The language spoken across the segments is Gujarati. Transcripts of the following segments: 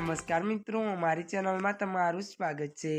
નમસ્કાર મિત્રો, મારી ચેનલમાં તમારું સ્વાગત છે.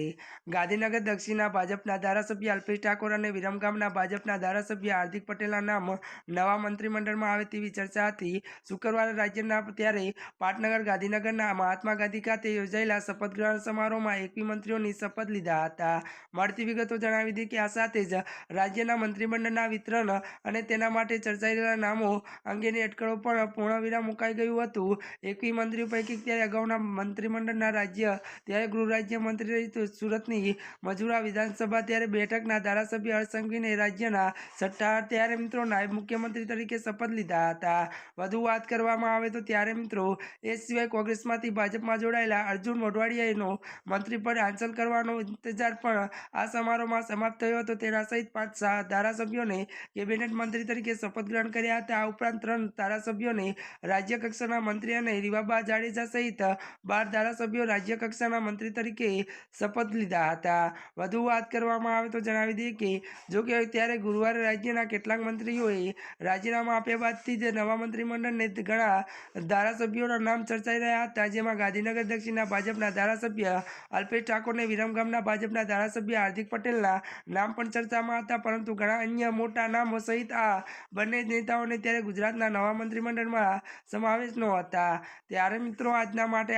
ગાંધીનગર દક્ષિણના ભાજપના ધારાસભ્ય અલ્પેશ ઠાકોર અને વિરમગામના ભાજપના ધારાસભ્ય હાર્દિક પટેલના નામ નવા મંત્રીમંડળમાં આવે તેવી ચર્ચા હતી. શુક્રવારે રાજ્યના ત્યારે પાટનગર ગાંધીનગરના મહાત્મા ગાંધી ખાતે યોજાયેલા શપથ ગ્રહણ સમારોહમાં એકવી મંત્રીઓની શપથ લીધા હતા. મળતી વિગતો જણાવી હતી કે આ સાથે જ રાજ્યના મંત્રીમંડળના વિતરણ અને તેના માટે ચર્ચાઈ રહેલા નામો અંગેની અટકળો પણ પૂર્ણવિરામ મુકાઈ ગયું હતું. એકવી મંત્રીઓ પૈકી ત્યારે અગાઉના મંત્રીમંડળના રાજ્ય, ત્યારે ગૃહ રાજ્ય મંત્રી સુરતની મજુરા વિધાનસભા, ત્યારે બેઠકના ધારાસભ્ય હર્ષ રાજ્યના સત્તા ત્યારે મિત્રો નાયબ મુખ્યમંત્રી તરીકે શપથ લીધા હતા. વધુ વાત કરવામાં આવે તો ત્યારે મિત્રો એ સિવાય કોંગ્રેસમાંથી ભાજપમાં જોડાયેલા અર્જુન મોઢવાડિયાનો મંત્રી પદ હાંસલ કરવાનો ઇંતજાર પણ આ સમારોહમાં સમાપ્ત થયો હતો. તેના સહિત પાંચ ધારાસભ્યોને કેબિનેટ મંત્રી તરીકે શપથ ગ્રહણ કર્યા હતા. આ ઉપરાંત ત્રણ ધારાસભ્યોને રાજ્ય કક્ષાના મંત્રી અને રીવાબા જાડેજા સહિત બાર ધારાસભ્યો રાજ્ય કક્ષાના મંત્રી તરીકે શપથ લીધા હતા. વધુ વાત કરવામાં આવે તો જણાવી દઈએ કે, જો કે ત્યારે ગુરુવારે રાજ્યના કેટલાક મંત્રીઓએ રાજીનામા આપ્યા બાદથી જ નવા મંત્રીમંડળને ઘણા ધારાસભ્યોના નામ ચર્ચાઈ રહ્યા હતા. જેમાં ગાંધીનગર દક્ષિણના ભાજપના ધારાસભ્ય અલ્પેશ ઠાકોરને વિરમગામના ભાજપના ધારાસભ્ય હાર્દિક પટેલના નામ પણ ચર્ચામાં હતા. પરંતુ ઘણા અન્ય મોટા નામો સહિત આ બંને નેતાઓને ત્યારે ગુજરાતના નવા મંત્રીમંડળમાં સમાવેશ નહોતા. ત્યારે મિત્રો, આજના માટે